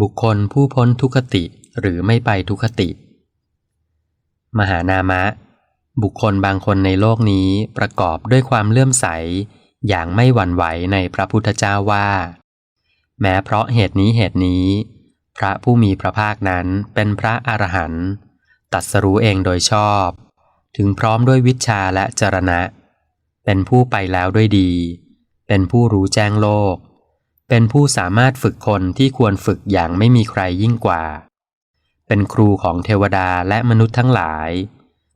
บุคคลผู้พ้นทุคติหรือไม่ไปทุคติ มหานามะ บุคคลบางคนในโลกนี้ประกอบด้วยความเลื่อมใส อย่างไม่หวั่นไหวในพระพุทธเจ้าว่า แม้เพราะเหตุนี้เหตุนี้ พระผู้มีพระภาคนั้นเป็นพระอรหันต์ตัดสรู้เองโดยชอบ ถึงพร้อมด้วยวิชาและจรณะ เป็นผู้ไปแล้วด้วยดี เป็นผู้รู้แจ้งโลก เป็นผู้สามารถฝึกคนที่ควรฝึกอย่างไม่มีใครยิ่งกว่า เป็นครูของเทวดาและมนุษย์ทั้งหลาย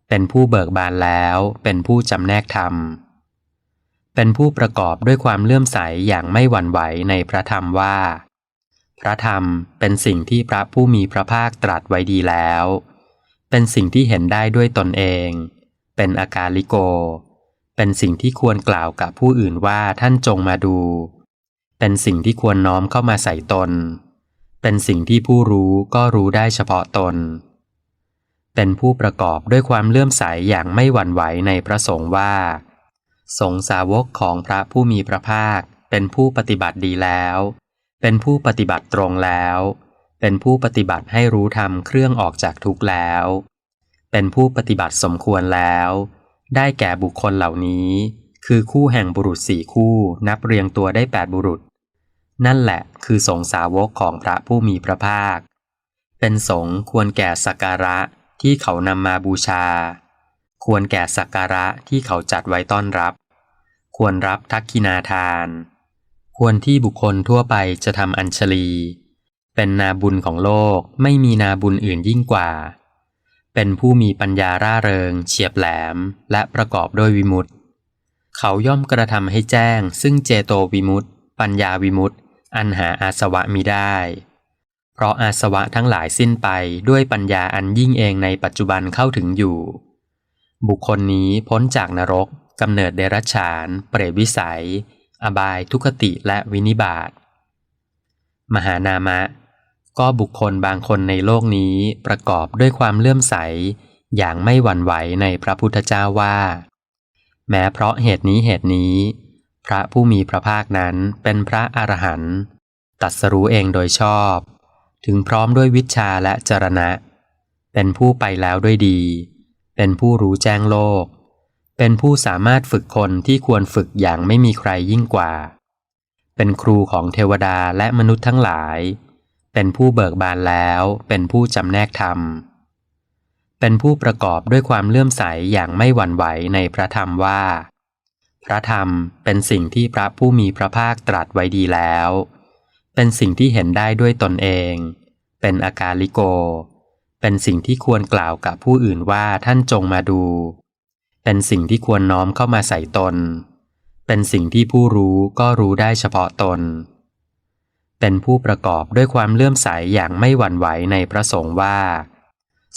เป็นผู้เบิกบานแล้ว เป็นผู้จำแนกธรรม เป็นผู้ประกอบด้วยความเลื่อมใสอย่างไม่หวั่นไหวในพระธรรมว่า พระธรรมเป็นสิ่งที่พระผู้มีพระภาคตรัสไว้ดีแล้ว เป็นสิ่งที่เห็นได้ด้วยตนเอง เป็นอาการลิโก เป็นสิ่งที่ควรกล่าวกับผู้อื่นว่าท่านจงมาดู เป็นสิ่งที่ควรน้อมเข้ามาใส่ตน เป็นสิ่งที่ผู้รู้ก็รู้ได้เฉพาะตน เป็นผู้ประกอบด้วยความเลื่อมใสอย่างไม่หวั่นไหวในพระสงฆ์ว่า สงสาวกของพระผู้มีพระภาค เป็นผู้ปฏิบัติดีแล้ว เป็นผู้ปฏิบัติตรงแล้ว เป็นผู้ปฏิบัติให้รู้ธรรมเครื่องออกจากทุกข์แล้ว เป็นผู้ปฏิบัติสมควรแล้ว ได้แก่บุคคลเหล่านี้ คือคู่แห่งบุรุษสี่คู่นับเรียงตัวได้แปดบุรุษ นั่นแหละคือสงสาวกของพระผู้มีพระภาค เป็นสงควรแก่สักการะที่เขานำมาบูชา ควรแก่สักการะที่เขาจัดไว้ต้อนรับ ควรรับทักขินาทาน ควรที่บุคคลทั่วไปจะทำอัญชลี เป็นนาบุญของโลกไม่มีนาบุญอื่นยิ่งกว่า เป็นผู้มีปัญญาร่าเริง เฉียบแหลมและประกอบด้วยวิมุตติ เขาย่อมกระทำให้แจ้ง ซึ่งเจโตวิมุตติปัญญาวิมุตติอันหาอาสวะมิได้ เพราะอาสวะทั้งหลายสิ้นไปด้วยปัญญาอันยิ่งเองในปัจจุบันเข้าถึงอยู่ บุคคลนี้พ้นจากนรกกำเนิดเดรัจฉาน เปรตวิสัย อบายทุคติและวินิบาตมหานามะ ก็บุคคลบางคนในโลกนี้ประกอบด้วยความเลื่อมใส อย่างไม่หวั่นไหวในพระพุทธเจ้าว่า แม้เพราะเหตุนี้เหตุนี้ พระผู้มีพระภาคนั้นเป็นพระอรหันต์ตัดสรู้เองโดยชอบ ถึงพร้อมด้วยวิชาและจรณะ เป็นผู้ไปแล้วด้วยดี เป็นผู้รู้แจ้งโลก เป็นผู้สามารถฝึกคนที่ควรฝึกอย่างไม่มีใครยิ่งกว่า เป็นครูของเทวดาและมนุษย์ทั้งหลาย เป็นผู้เบิกบานแล้ว เป็นผู้จำแนกธรรม เป็นผู้ประกอบด้วยความเลื่อมใสอย่างไม่หวั่นไหวในพระธรรมว่า พระธรรมเป็นสิ่งที่พระผู้มีพระภาคตรัสไว้ดีแล้ว เป็นสิ่งที่เห็นได้ด้วยตนเอง เป็นอาการลิโก เป็นสิ่งที่ควรกล่าวกับผู้อื่นว่าท่านจงมาดู เป็นสิ่งที่ควรน้อมเข้ามาใส่ตน เป็นสิ่งที่ผู้รู้ก็รู้ได้เฉพาะตน เป็นผู้ประกอบด้วยความเลื่อมใสอย่างไม่หวั่นไหวในพระสงฆ์ว่า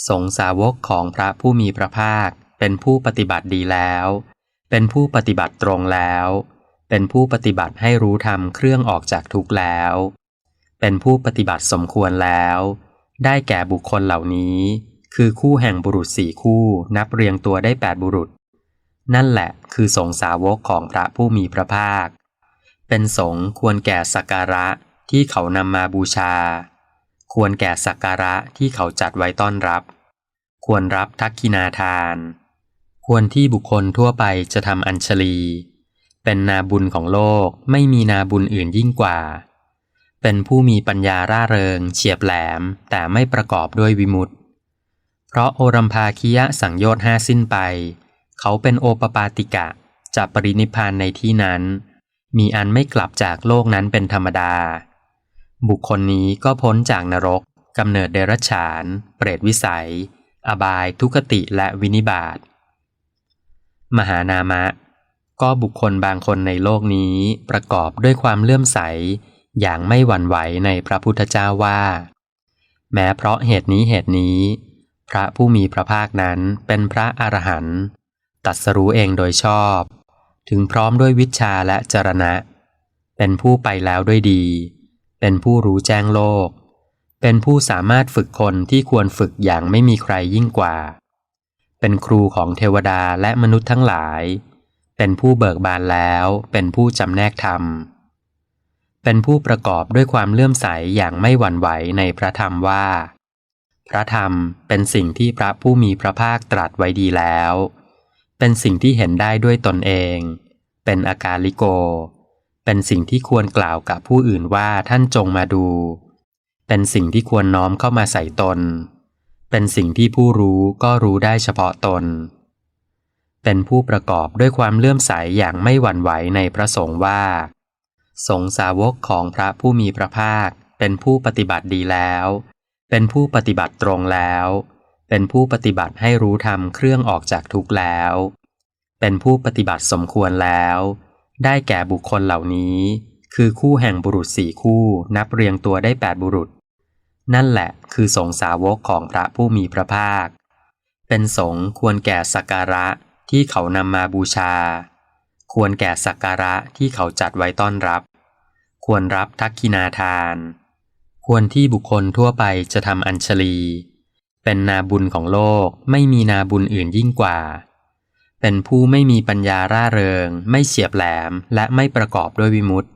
สงสาวกของพระผู้มีพระภาค เป็นผู้ปฏิบัติดีแล้ว เป็นผู้ปฏิบัติตรงแล้ว เป็นผู้ปฏิบัติให้รู้ธรรมเครื่องออกจากทุกข์แล้ว เป็นผู้ปฏิบัติสมควรแล้ว ได้แก่บุคคลเหล่านี้ คือคู่แห่งบุรุษสี่คู่นับเรียงตัวได้แปดบุรุษ นั่นแหละคือสงสาวกของพระผู้มีพระภาค เป็นสงควรแก่สักการะที่เขานำมาบูชา ควรแก่สักการะที่เขาจัดไว้ต้อนรับ ควรรับทักขินาทาน ควรที่บุคคลทั่วไปจะทำอัญชลี เป็นนาบุญของโลกไม่มีนาบุญอื่นยิ่งกว่า เป็นผู้มีปัญญาร่าเริง เฉียบแหลม แต่ไม่ประกอบด้วยวิมุตติ เพราะโอรัมภาคิยะสังโยชน์ห้าสิ้นไป เขาเป็นโอปปาติกะจะปรินิพพานในที่นั้น มีอันไม่กลับจากโลกนั้นเป็นธรรมดา บุคคลนี้ก็พ้นจากนรกกำเนิดเดรัจฉาน เปรตวิสัย อบายทุคติและวินิบาตมหานามะ ก็บุคคลบางคนในโลกนี้ประกอบด้วยความเลื่อมใส อย่างไม่หวั่นไหวในพระพุทธเจ้าว่า แม้เพราะเหตุนี้เหตุนี้ พระผู้มีพระภาคนั้นเป็นพระอรหันต์ตัดสรู้เองโดยชอบ ถึงพร้อมด้วยวิชาและจรณะ เป็นผู้ไปแล้วด้วยดี เป็นผู้รู้แจ้งโลก เป็นผู้สามารถฝึกคนที่ควรฝึกอย่างไม่มีใครยิ่งกว่า เป็นครูของเทวดาและมนุษย์ทั้งหลาย เป็นผู้เบิกบานแล้ว เป็นผู้จำแนกธรรม เป็นผู้ประกอบด้วยความเลื่อมใสอย่างไม่หวั่นไหวในพระธรรมว่า พระธรรมเป็นสิ่งที่พระผู้มีพระภาคตรัสไว้ดีแล้ว เป็นสิ่งที่เห็นได้ด้วยตนเอง เป็นอาการลิโก เป็นสิ่งที่ควรกล่าวกับผู้อื่นว่าท่านจงมาดู เป็นสิ่งที่ควรน้อมเข้ามาใส่ตน เป็นสิ่งที่ผู้รู้ก็รู้ได้เฉพาะตน เป็นผู้ประกอบด้วยความเลื่อมใสอย่างไม่หวั่นไหวในพระสงฆ์ว่า สงสาวกของพระผู้มีพระภาค เป็นผู้ปฏิบัติดีแล้ว เป็นผู้ปฏิบัติตรงแล้ว เป็นผู้ปฏิบัติให้รู้ธรรมเครื่องออกจากทุกข์แล้ว เป็นผู้ปฏิบัติสมควรแล้ว ได้แก่บุคคลเหล่านี้ คือคู่แห่งบุรุษสี่คู่นับเรียงตัวได้แปดบุรุษ นั่นแหละคือสงสาวกของพระผู้มีพระภาค เป็นสงควรแก่สักการะที่เขานำมาบูชา ควรแก่สักการะที่เขาจัดไว้ต้อนรับ ควรรับทักกินาทาน ควรที่บุคคลทั่วไปจะทำอัญชลี เป็นนาบุญของโลกไม่มีนาบุญอื่นยิ่งกว่า เป็นผู้ไม่มีปัญญาร่าเริง ไม่เฉียบแหลมและไม่ประกอบด้วยวิมุตติ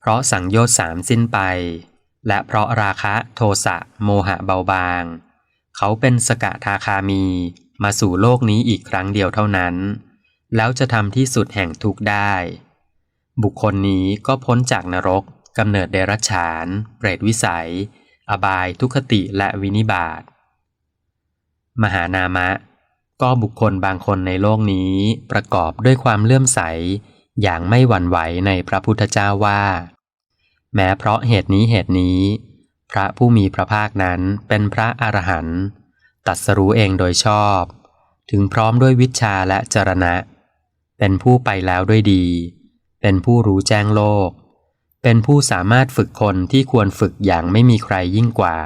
เพราะสังโยชน์สามสิ้นไป และเพราะราคะโทสะโมหะเบาบาง เขาเป็นสกทาคามีมาสู่โลกนี้อีกครั้งเดียวเท่านั้น แล้วจะทำที่สุดแห่งทุกข์ได้ บุคคลนี้ก็พ้นจากนรกกำเนิดเดรัจฉาน เปรตวิสัย อบายทุคติและวินิบาตมหานามะ ก็บุคคลบางคนในโลกนี้ประกอบด้วยความเลื่อมใส อย่างไม่หวั่นไหวในพระพุทธเจ้าว่า แม้เพราะเหตุนี้เหตุนี้ พระผู้มีพระภาคนั้นเป็นพระอรหันต์ตัดสรู้เองโดยชอบ ถึงพร้อมด้วยวิชาและจรณะ เป็นผู้ไปแล้วด้วยดี เป็นผู้รู้แจ้งโลก เป็นผู้สามารถฝึกคนที่ควรฝึกอย่างไม่มีใครยิ่งกว่า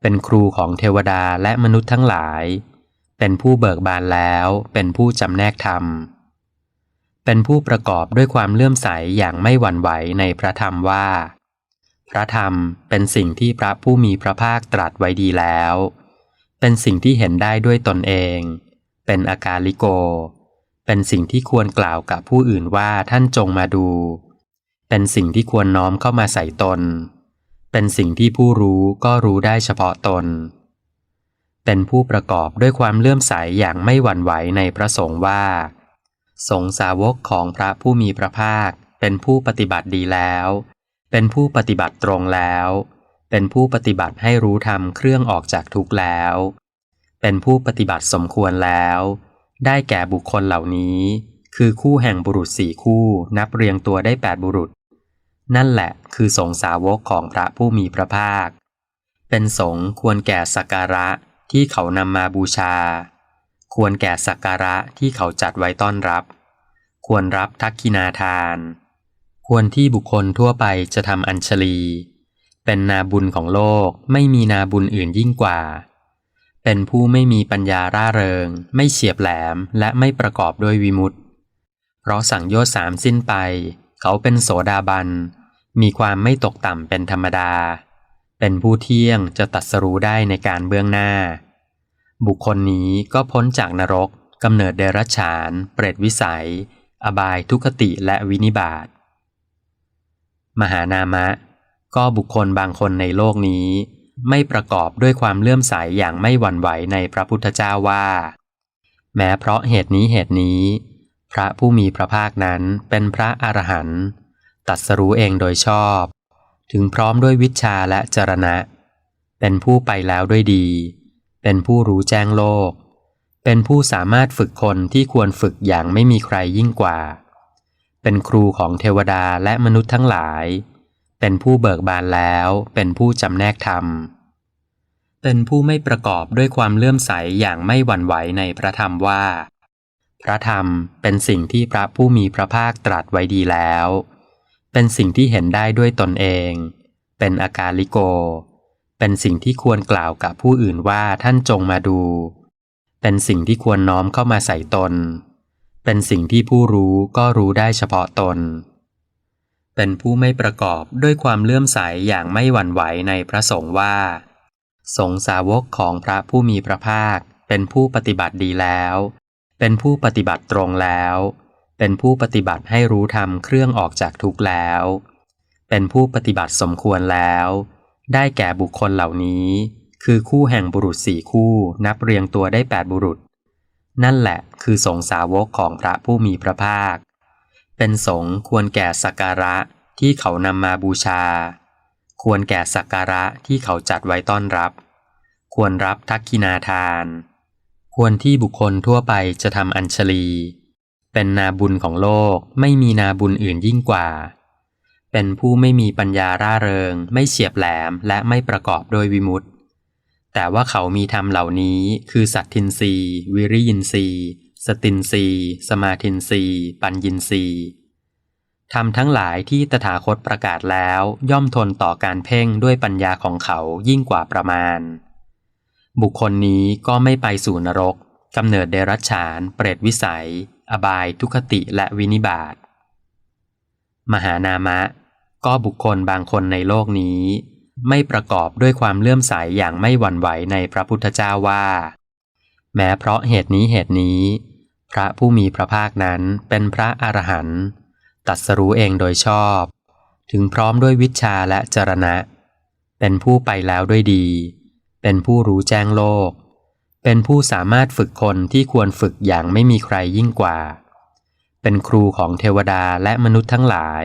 เป็นครูของเทวดาและมนุษย์ทั้งหลาย เป็นผู้เบิกบานแล้ว เป็นผู้จำแนกธรรม เป็นผู้ประกอบด้วยความเลื่อมใสอย่างไม่หวั่นไหวในพระธรรมว่า พระธรรมเป็นสิ่งที่พระผู้มีพระภาคตรัสไว้ดีแล้ว เป็นสิ่งที่เห็นได้ด้วยตนเอง เป็นอาการลิโก เป็นสิ่งที่ควรกล่าวกับผู้อื่นว่าท่านจงมาดู เป็นสิ่งที่ควรน้อมเข้ามาใส่ตน เป็นสิ่งที่ผู้รู้ก็รู้ได้เฉพาะตน เป็นผู้ประกอบด้วยความเลื่อมใสอย่างไม่หวั่นไหวในพระสงฆ์ว่า สงสาวกของพระผู้มีพระภาค เป็นผู้ปฏิบัติดีแล้ว เป็นผู้ปฏิบัติตรงแล้ว เป็นผู้ปฏิบัติให้รู้ธรรมเครื่องออกจากทุกข์แล้ว เป็นผู้ปฏิบัติสมควรแล้ว ได้แก่บุคคลเหล่านี้ คือคู่แห่งบุรุษสี่คู่นับเรียงตัวได้แปดบุรุษ นั่นแหละคือสงสาวกของพระผู้มีพระภาค เป็นสงควรแก่สักการะ ที่เขานำมาบูชา ควรแก่สักการะที่เขาจัดไว้ต้อนรับ ควรรับทักกินาทาน ควรที่บุคคลทั่วไปจะทำอัญชลี เป็นนาบุญของโลกไม่มีนาบุญอื่นยิ่งกว่า เป็นผู้ไม่มีปัญญาร่าเริง ไม่เฉียบแหลมและไม่ประกอบด้วยวิมุตติเพราะสังโยชสามสิ้นไป เขาเป็นโสดาบัน มีความไม่ตกต่ำเป็นธรรมดา เป็นผู้เที่ยงจะตัดสรู้ได้ในการเบื้องหน้า บุคคลนี้ก็พ้นจากนรกกำเนิดเดรัจฉาน เปรตวิสัย อบายทุคติและวินิบาตมหานามะ ก็บุคคลบางคนในโลกนี้ ไม่ประกอบด้วยความเลื่อมใสอย่างไม่หวั่นไหวในพระพุทธเจ้าว่า แม้เพราะเหตุนี้เหตุนี้ พระผู้มีพระภาคนั้นเป็นพระอรหันต์ตัดสรู้เองโดยชอบ ถึงพร้อมด้วยวิชาและจรณะ เป็นผู้ไปแล้วด้วยดี เป็นผู้รู้แจ้งโลก เป็นผู้สามารถฝึกคนที่ควรฝึกอย่างไม่มีใครยิ่งกว่า เป็นครูของเทวดาและมนุษย์ทั้งหลาย เป็นผู้เบิกบานแล้ว เป็นผู้จำแนกธรรม เป็นผู้ไม่ประกอบด้วยความเลื่อมใสอย่างไม่หวั่นไหวในพระธรรมว่า พระธรรมเป็นสิ่งที่พระผู้มีพระภาคตรัสไว้ดีแล้ว เป็นสิ่งที่เห็นได้ด้วยตนเอง เป็นอาการลิโก เป็นสิ่งที่ควรกล่าวกับผู้อื่นว่าท่านจงมาดู เป็นสิ่งที่ควรน้อมเข้ามาใส่ตน เป็นสิ่งที่ผู้รู้ก็รู้ได้เฉพาะตน เป็นผู้ไม่ประกอบด้วยความเลื่อมใสอย่างไม่หวั่นไหวในพระสงฆ์ว่า สงสาวกของพระผู้มีพระภาค เป็นผู้ปฏิบัติดีแล้ว เป็นผู้ปฏิบัติตรงแล้ว เป็นผู้ปฏิบัติให้รู้ธรรมเครื่องออกจากทุกข์แล้ว เป็นผู้ปฏิบัติสมควรแล้ว ได้แก่บุคคลเหล่านี้ คือคู่แห่งบุรุษสี่คู่นับเรียงตัวได้แปดบุรุษ นั่นแหละคือสงสาวกของพระผู้มีพระภาค เป็นสงควรแก่สักการะที่เขานำมาบูชา ควรแก่สักการะที่เขาจัดไว้ต้อนรับ ควรรับทักขินาทาน ควรที่บุคคลทั่วไปจะทำอัญชลี เป็นนาบุญของโลกไม่มีนาบุญอื่นยิ่งกว่า เป็นผู้ไม่มีปัญญาร่าเริง ไม่เฉียบแหลมและไม่ประกอบโดยวิมุตติ แต่ว่าเขามีธรรมเหล่านี้คือสัตทินรีวิริยินรีสตินรีสมาทินรีปัญญินรีธรรมทั้งหลายที่ตถาคตประกาศแล้วย่อมทนต่อการเพ่งด้วยปัญญาของเขายิ่งกว่าประมาณ บุคคลนี้ก็ไม่ไปสู่นรกกำเนิดเดรัจฉาน เปรตวิสัย อบายทุคติและวินิบาตมหานามะ ก็บุคคลบางคนในโลกนี้ ไม่ประกอบด้วยความเลื่อมใสอย่างไม่หวั่นไหวในพระพุทธเจ้าว่า แม้เพราะเหตุนี้เหตุนี้ พระผู้มีพระภาคนั้นเป็นพระอรหันต์ตรัสรู้เองโดยชอบ ถึงพร้อมด้วยวิชาและจรณะ เป็นผู้ไปแล้วด้วยดี เป็นผู้รู้แจ้งโลก เป็นผู้สามารถฝึกคนที่ควรฝึกอย่างไม่มีใครยิ่งกว่า เป็นครูของเทวดาและมนุษย์ทั้งหลาย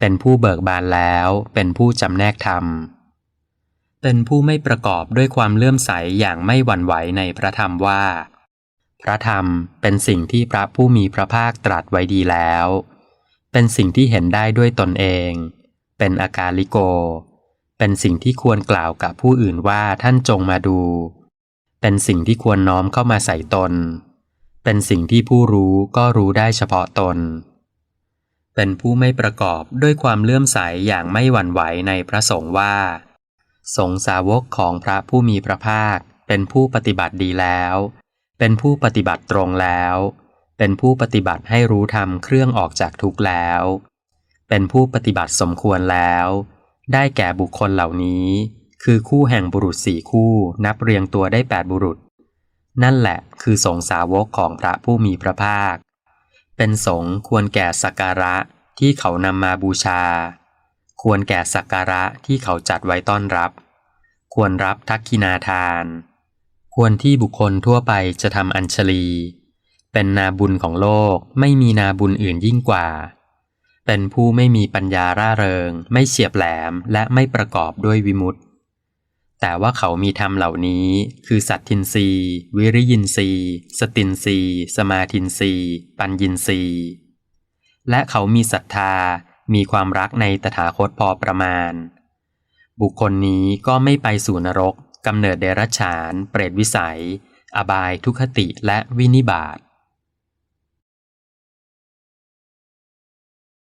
เป็นผู้เบิกบานแล้ว เป็นผู้จำแนกธรรม เป็นผู้ไม่ประกอบด้วยความเลื่อมใสอย่างไม่หวั่นไหวในพระธรรมว่า พระธรรมเป็นสิ่งที่พระผู้มีพระภาคตรัสไว้ดีแล้ว เป็นสิ่งที่เห็นได้ด้วยตนเอง เป็นอากาลิโก เป็นสิ่งที่ควรกล่าวกับผู้อื่นว่าท่านจงมาดู เป็นสิ่งที่ควรน้อมเข้ามาใส่ตน เป็นสิ่งที่ผู้รู้ก็รู้ได้เฉพาะตน เป็นผู้ไม่ประกอบด้วยความเลื่อมใสอย่างไม่หวั่นไหวในพระสงฆ์ว่า สงสาวกของพระผู้มีพระภาค เป็นผู้ปฏิบัติดีแล้ว เป็นผู้ปฏิบัติตรงแล้ว เป็นผู้ปฏิบัติให้รู้ธรรมเครื่องออกจากทุกข์แล้ว เป็นผู้ปฏิบัติสมควรแล้ว ได้แก่บุคคลเหล่านี้ คือคู่แห่งบุรุษสี่คู่นับเรียงตัวได้แปดบุรุษ นั่นแหละคือสงสาวกของพระผู้มีพระภาค เป็นสงควรแก่สักการะที่เขานำมาบูชา ควรแก่สักการะที่เขาจัดไว้ต้อนรับ ควรรับทักขินาทาน ควรที่บุคคลทั่วไปจะทำอัญชลี เป็นนาบุญของโลกไม่มีนาบุญอื่นยิ่งกว่าเป็นผู้ไม่มีปัญญาร่าเริง ไม่เฉียบแหลมและไม่ประกอบด้วยวิมุตติ แต่ว่าเขามีธรรมเหล่านี้ คือสัตทินรีวิริยินรีสตินรีสมาทินรีปัญญินรีและเขามีศรัทธา มีความรักในตถาคตพอประมาณ บุคคลนี้ก็ไม่ไปสู่นรกกำเนิดเดรัจฉาน เปรตวิสัย อบายทุคติและวินิบาต